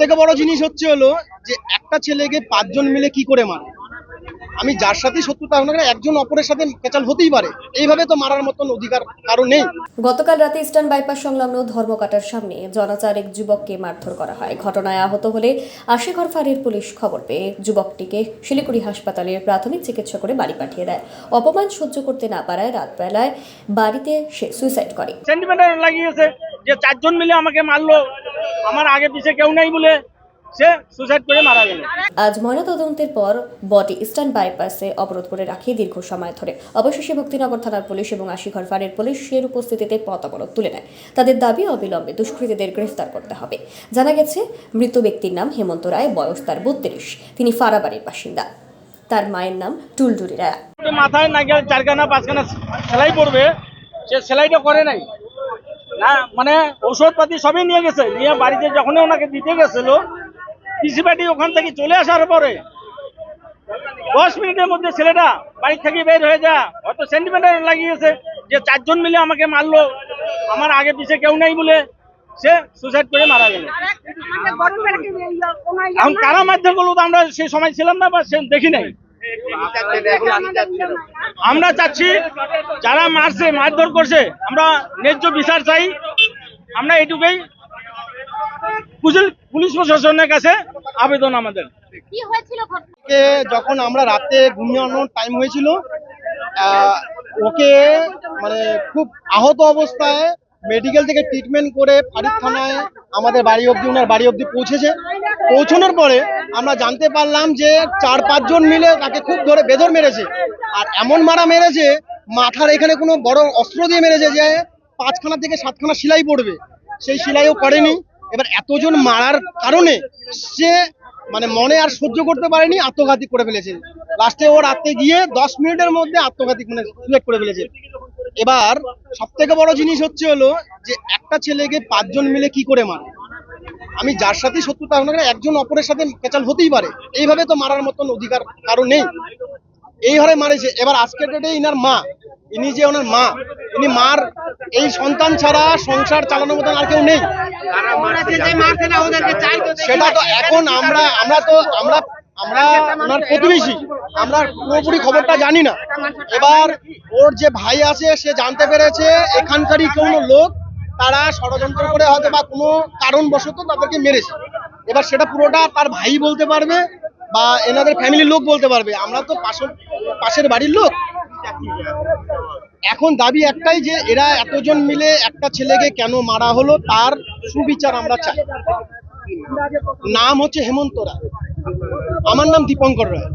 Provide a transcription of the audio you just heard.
থেকে বড় জিনিস হচ্ছে হলো যে একটা ছেলেকে পাঁচজন মিলে কি করে মারে? আমি যার সাথে শত্রুতা হোক না একজন অপরের সাথে কেচাল হতেই পারে। এইভাবে তো মারার মতন অধিকার কারও নেই। গতকাল রাতে ইস্টার্ন বাইপাস সংলগ্ন ধর্মকাটার সামনে জনাচার এক যুবককে মারধর করা হয়। ঘটনায় আহত হলে আশিঘর ফাঁড়ির পুলিশ খবর পেয়ে যুবকটিকে শিলিগুড়ি হাসপাতালের প্রাথমিক চিকিৎসা করে বাড়ি পাঠিয়ে দেয়। অপমান সহ্য করতে না পারায় রাতবেলায় বাড়িতে সে সুইসাইড করে। সেন্টিমেন্টাল লাগিয়েছে যে চারজন মিলে আমাকে মারলো। আমার আগে পিছে কেউ নাই বলে সে সুসাইড করে মারা গেল। আজ ময়নাতদন্তের পর বডি ইস্টার্ন বাইপাসে অবরোধ করে রাখে দীর্ঘ সময় ধরে। অবশেষে ভক্তিনগর থানার পুলিশ এবং আশিঘর ফাঁড়ির পুলিশের উপস্থিতিতে পথ অবরোধ তুলে নেয়। তাদের দাবি অবিলম্বে দুষ্কৃতীদের গ্রেফতার করতে হবে। জানা গেছে মৃত ব্যক্তির নাম হেমন্ত রায় বয়স তার বত্রিশ। তিনি ফারাবাড়ির বাসিন্দা। তার মায়ের নাম টুলটুলি রায়। মাথায় না গেলে চারখানা পাঁচখানা সেলাই পড়বে। সে সেলাইটা করে নাই। না মানে ঔষধপাতি সবই নিয়ে গেছে। নিয়ে বাড়িতে যখনই ওনাকে দিতে গেছিল পিসিপাটি ওখান থেকে চলে আসার পরে দশ মিনিটের মধ্যে ছেলেটা বাড়ি থেকে বের হয়ে যা। হয়তো সেন্টিমেন্টাল লাগিয়েছে যে চারজন মিলে আমাকে মারলো। আমার আগে পিছে কেউ নাই বলে সে সুসাইড করে মারা গেল। এখন কারা মাধ্যমে বলব তো আমরা সেই সময় ছিলাম না বা সে দেখি নাই। আমরা চাচ্ছি যারা মারছে মারধর করছে আমরা ন্যায্য বিচার চাই আমরা এটুকুই পুলিশ প্রশাসনের কাছে আবেদন আমাদের কি হয়েছিল ঘটনা ওকে যখন আমরা রাতে ঘুমিয়ানোর টাইম হয়েছিল আহ, ওকে মানে খুব আহত অবস্থায় মেডিকেল থেকে ট্রিটমেন্ট করে ফারিদ থানায় আমাদের বাড়ি অবধি ওনার বাড়ি অবধি পৌঁছেছে পৌঁছানোর পরে আমরা জানতে পারলাম যে চার পাঁচজন মিলে তাকে খুব ধরে বেদর মেরেছে। আর এমন মারা মেরেছে, মাথার এখানে কোনো বড় অস্ত্র দিয়ে মেরেছে যে পাঁচখানা থেকে সাতখানা সেলাই পড়বে। সেই সেলাইও করেনি। এবার এতজন মারার কারণে সে মানে মনে আর সহ্য করতে পারেনি, আত্মঘাতী করে ফেলেছে। লাস্টে ও রাতে গিয়ে দশ মিনিটের মধ্যে আত্মঘাতী মানে সুইসাইড করে ফেলেছে। এবার সব থেকে বড় জিনিস হচ্ছে হলো যে একটা ছেলেকে পাঁচজন মিলে কি করে মারে? আমি যার সাথে শত্রুতা হোক না একজন অপরের সাথে কেচাল হতেই পারে। এইভাবে তো মারার মতন অধিকার কারও নেই। এই হারে মারেছে। এবার আজকের ডেটে ইনার মা। ইনি যে ওনার মা। ইনি মার। এই সন্তান ছাড়া সংসার চালানোর মতন আর কেউ নেই। সেটা তো এখন আমরা আমরা তো আমরা আমরা ওনার প্রতিবেশী। আমরা পুরোপুরি খবরটা জানি না। এবার ওর যে ভাই আছে সে জানতে পেরেছে এখানকারই কোনো লোক তারা ষড়যন্ত্র করে হয়তো বা কোনো কারণবশত তাদেরকে মেরেছে। এবার সেটা পুরোটা তার ভাই বলতে পারবে বা এনাদের ফ্যামিলির লোক বলতে পারবে। আমরা তো পাশের পাশের বাড়ির লোক। এখন দাবি একটাই যে এরা এতজন মিলে একটা ছেলেকে কেন মারা হলো, তার সুবিচার আমরা চাই। নাম হচ্ছে হেমন্ত রায়। আমার নাম দীপঙ্কর রায়।